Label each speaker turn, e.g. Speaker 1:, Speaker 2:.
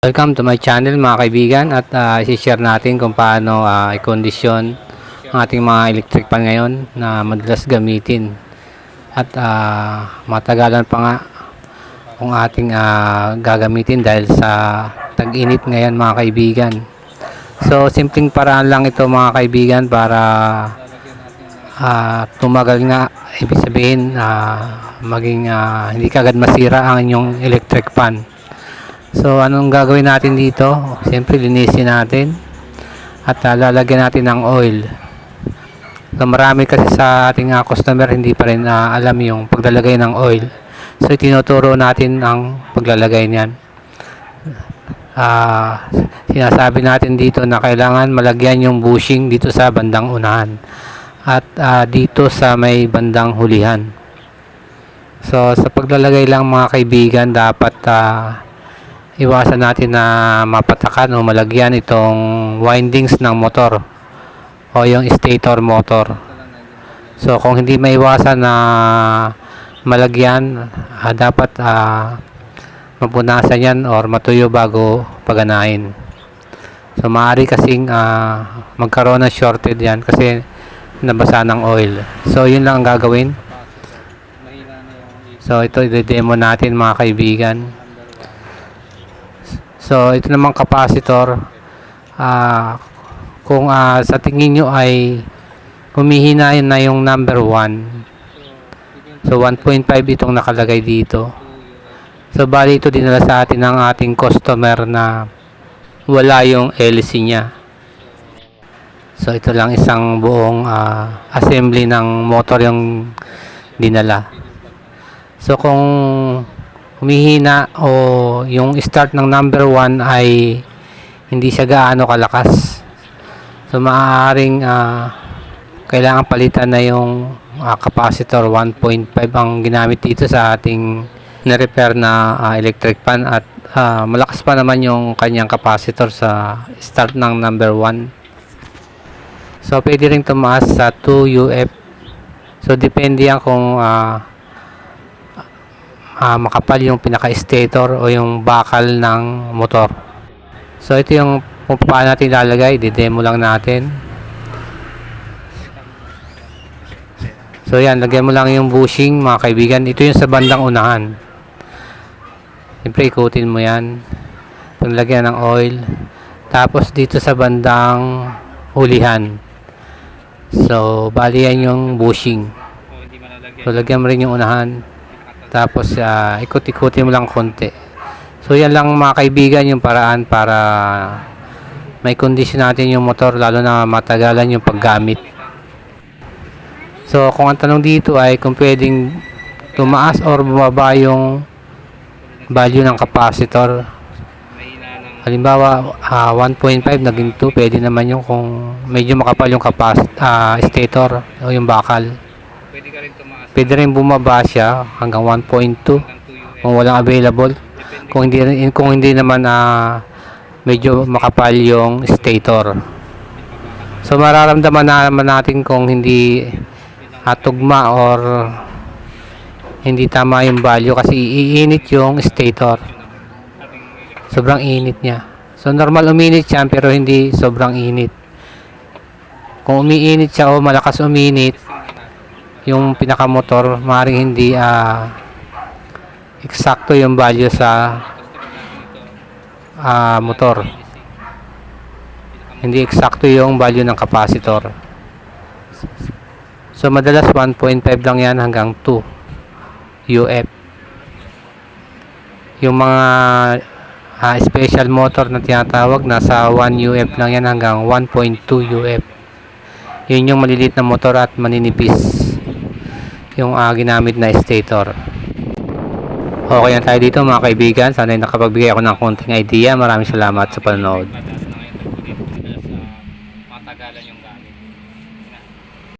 Speaker 1: Welcome to my channel mga kaibigan at uh, isi-share natin kung paano ah, i-condition ang ating mga electric pan ngayon na madalas gamitin at ah, matagalan pa nga kung ating ah, gagamitin dahil sa tag-init ngayon mga kaibigan. So simpleng paraan lang ito mga kaibigan para ah, tumagal nga ibig sabihin ah, maging ah, hindi kagad masira ang inyong electric pan. So, anong gagawin natin dito? Siyempre, linisin natin. At uh, lalagyan natin ng oil. So, marami kasi sa ating uh, customer hindi pa rin uh, alam yung paglalagay ng oil. So, tinuturo natin ang paglalagay niyan. Ah, sinasabi natin dito na kailangan malagyan yung bushing dito sa bandang unahan. At ah, dito sa may bandang hulihan. So, sa paglalagay lang mga kaibigan, dapat ah, iwasan natin na mapatakan o malagyan itong windings ng motor o yung stator motor. So kung hindi maiwasan na malagyan, ah, dapat ah, mapunasan yan or matuyo bago paganahin. So maaari kasing ah, magkaroon ng shorted yan kasi nabasa ng oil. So yun lang ang gagawin. So ito i-demo natin mga kaibigan. So, ito namang capacitor. ah kung ah, sa tingin nyo ay humihina na yung number 1. So, 1.5 itong nakalagay dito. So, bali ito dinala sa atin ng ating customer na wala yung LC niya. So, ito lang isang buong ah, assembly ng motor yung dinala. So, kung humihina o yung start ng number 1 ay hindi siya gaano kalakas. So maaaring ah, kailangan palitan na yung ah, capacitor 1.5 ang ginamit dito sa ating na-repair na ah, electric pan at ah, malakas pa naman yung kanyang capacitor sa start ng number 1. So pwede rin tumaas sa 2 UF. So depende yan kung ah, ah, makapal yung pinaka-stator o yung bakal ng motor. So ito yung kung paano natin ilalagay, di-demo lang natin. So yan, lagyan mo lang yung bushing mga kaibigan. Ito yung sa bandang unahan. Siyempre ikutin mo yan. Paglagyan ng oil. Tapos dito sa bandang hulihan. So, bali yan yung bushing. So, lagyan mo rin yung unahan. Tapos ah, ikot-ikutin mo lang konti. So yan lang mga kaibigan yung paraan para may condition natin yung motor lalo na matagalan yung paggamit. So kung ang tanong dito ay kung pwedeng tumaas or bumaba yung value ng capacitor. Halimbawa, ah, 1.5 naging 2, pwede naman yung kung medyo makapal yung capac- ah, stator o yung bakal.
Speaker 2: Pwede ka rin
Speaker 1: Pwede rin bumaba siya hanggang 1.2
Speaker 2: ng 2
Speaker 1: kung walang available. Kung hindi kung hindi naman ah, medyo makapal yung stator. So mararamdaman naman natin kung hindi ah, tugma or hindi tama yung value kasi iinit yung stator. Sobrang init niya. So normal uminit siya pero hindi sobrang init. Kung umiinit siya o malakas uminit, yung pinakamotor maaaring hindi ah eksakto yung value sa ah, motor. Hindi eksakto yung value ng capacitor. So madalas 1.5 lang yan hanggang 2 UF yung mga ah, special motor na tinatawag nasa 1 UF lang yan hanggang 1.2 UF yun yung maliliit na motor at maninipis yung ah, ginamit na stator. Okay na tayo dito mga kaibigan. Sana ay nakapagbigay ako ng konting idea. Maraming salamat sa panonood.